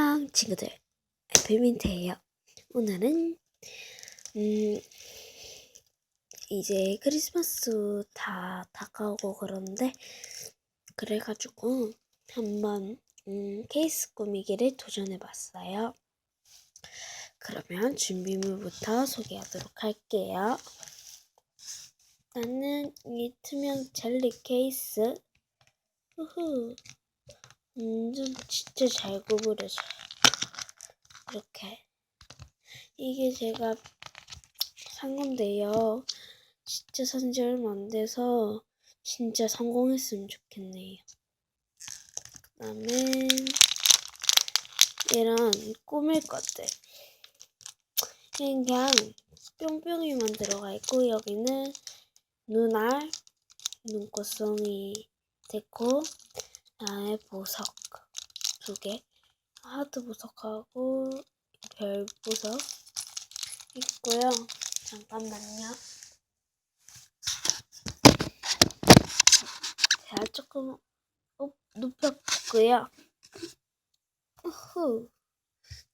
안녕 친구들. 애플민트예요. 오늘은 음 이제 크리스마스 다 다가오고 그런데 그래가지고 한번 음, 케이스 꾸미기를 도전해봤어요. 그러면 준비물부터 소개하도록 할게요. 나는 이 투명 젤리 케이스. 후후 완전 진짜 잘 구부려져요. 이렇게. 이게 제가 산 건데요. 진짜 산지 얼마 안 돼서 진짜 성공했으면 좋겠네요. 그 다음에 이런 꾸밀 것들. 그냥 뿅뿅이만 들어가 있고 여기는 눈알, 눈꽃송이 그 다음에 보석 두 개, 하트 보석하고 별 보석 있고요. 잠깐만요. 제가 조금 어, 눕혔고요. 우후.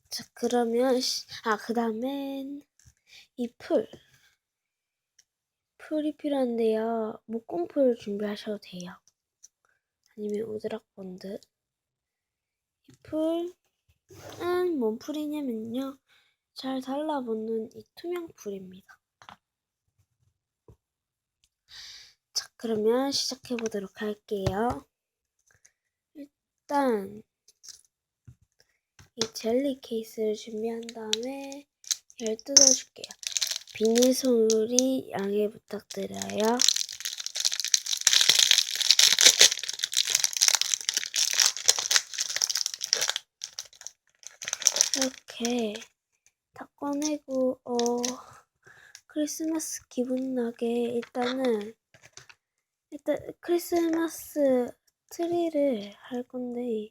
자 그러면 아 그 다음엔 이 풀. 풀이 필요한데요. 목공풀 준비하셔도 돼요. 아니면 오드락 본드. 이 풀은 뭔 풀이냐면요. 잘 달라붙는 이 투명 풀입니다. 자, 그러면 시작해 보도록 할게요. 일단 이 젤리 케이스를 준비한 다음에 열 뜯어줄게요. 비닐 소리 양해 부탁드려요. 이렇게 다 꺼내고 어 크리스마스 기분 나게 일단은 일단 크리스마스 트리를 할 건데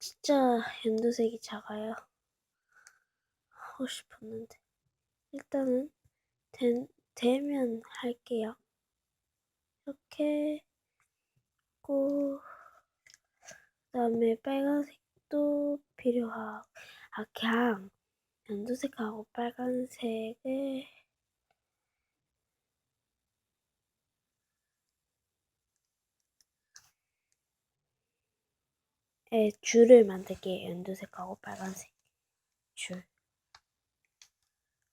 진짜 연두색이 작아요. 하고 싶었는데 일단은 된, 되면 할게요. 이렇게 고 그다음에 빨간색도 필요하고 아, 그냥 연두색하고 빨간색을 에 줄을 만들게요. 연두색하고 빨간색 줄.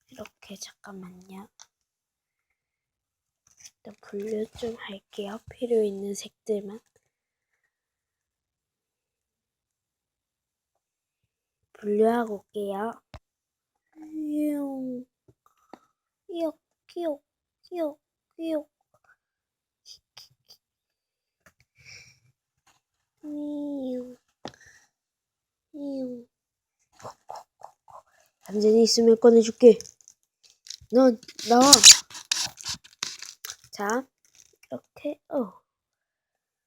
이렇게 잠깐만요. 일단 분류 좀 할게요. 필요 있는 색들만. 분류하고 올게요. 용, 끼옥, 끼옥, 끼옥, 끼옥. 미용, 미용. 완전히 있으면 꺼내줄게. 넌 나와. 자, 이렇게 어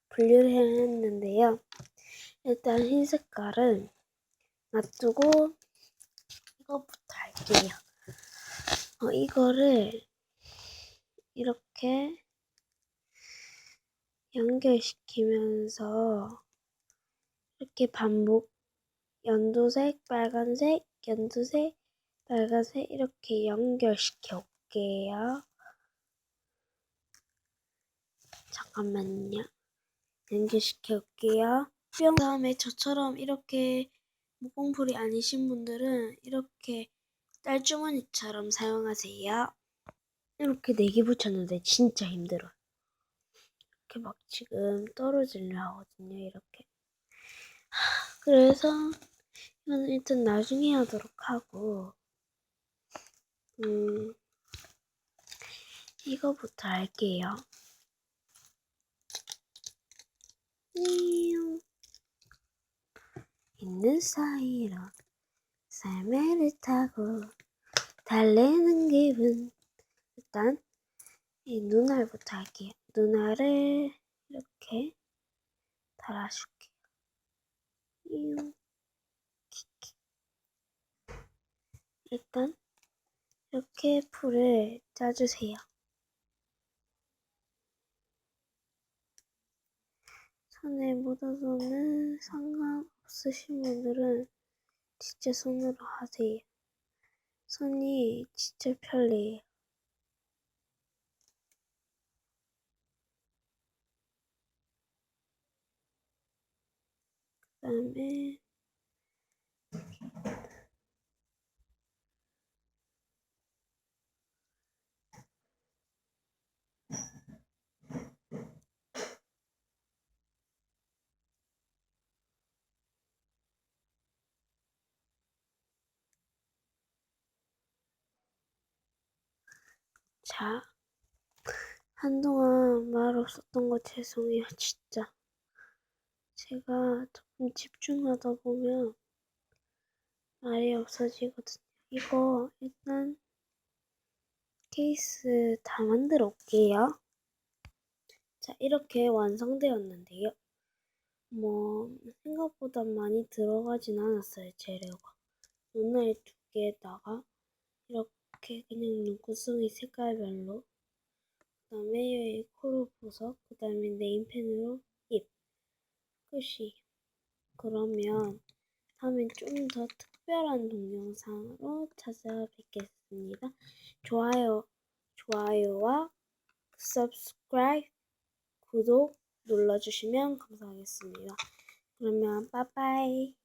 분류를 했는데요. 일단 흰 색깔은 놔두고 이거부터 할게요. 어, 이거를 이렇게 연결시키면서 이렇게 반복 연두색, 빨간색, 연두색, 빨간색 이렇게 연결시켜 올게요. 잠깐만요. 연결시켜 올게요. 뿅 다음에 저처럼 이렇게 목공풀이 아니신 분들은 이렇게 딸주머니처럼 사용하세요. 이렇게 네 개 붙였는데 진짜 힘들어요. 이렇게 막 지금 떨어지려 하거든요. 이렇게. 그래서 이거는 일단 나중에 하도록 하고 음 이거부터 할게요. 있는 사이로 삶을 타고 달리는 기분 일단 이 눈알부터 할게요. 눈알을 이렇게 달아줄게요. 일단 이렇게 풀을 짜주세요. 손에 묻어서는 상관 없으신 분들은 진짜 손으로 하세요. 손이 진짜 편리해요. 그 다음에 자, 한동안 말 없었던 거 죄송해요, 진짜. 제가 조금 집중하다 보면 말이 없어지거든요. 이거 일단 케이스 다 만들어 올게요. 자, 이렇게 완성되었는데요. 뭐, 생각보다 많이 들어가진 않았어요, 재료가. 눈알 두 개에다가 이렇게 그냥 눈구멍이 색깔별로 그 다음에 여기 코로 보석 그 다음에 네임펜으로 입 끝이 그러면 다음엔 좀 더 특별한 동영상으로 찾아뵙겠습니다. 좋아요, 좋아요와 subscribe, 구독 눌러주시면 감사하겠습니다. 그러면 빠빠이.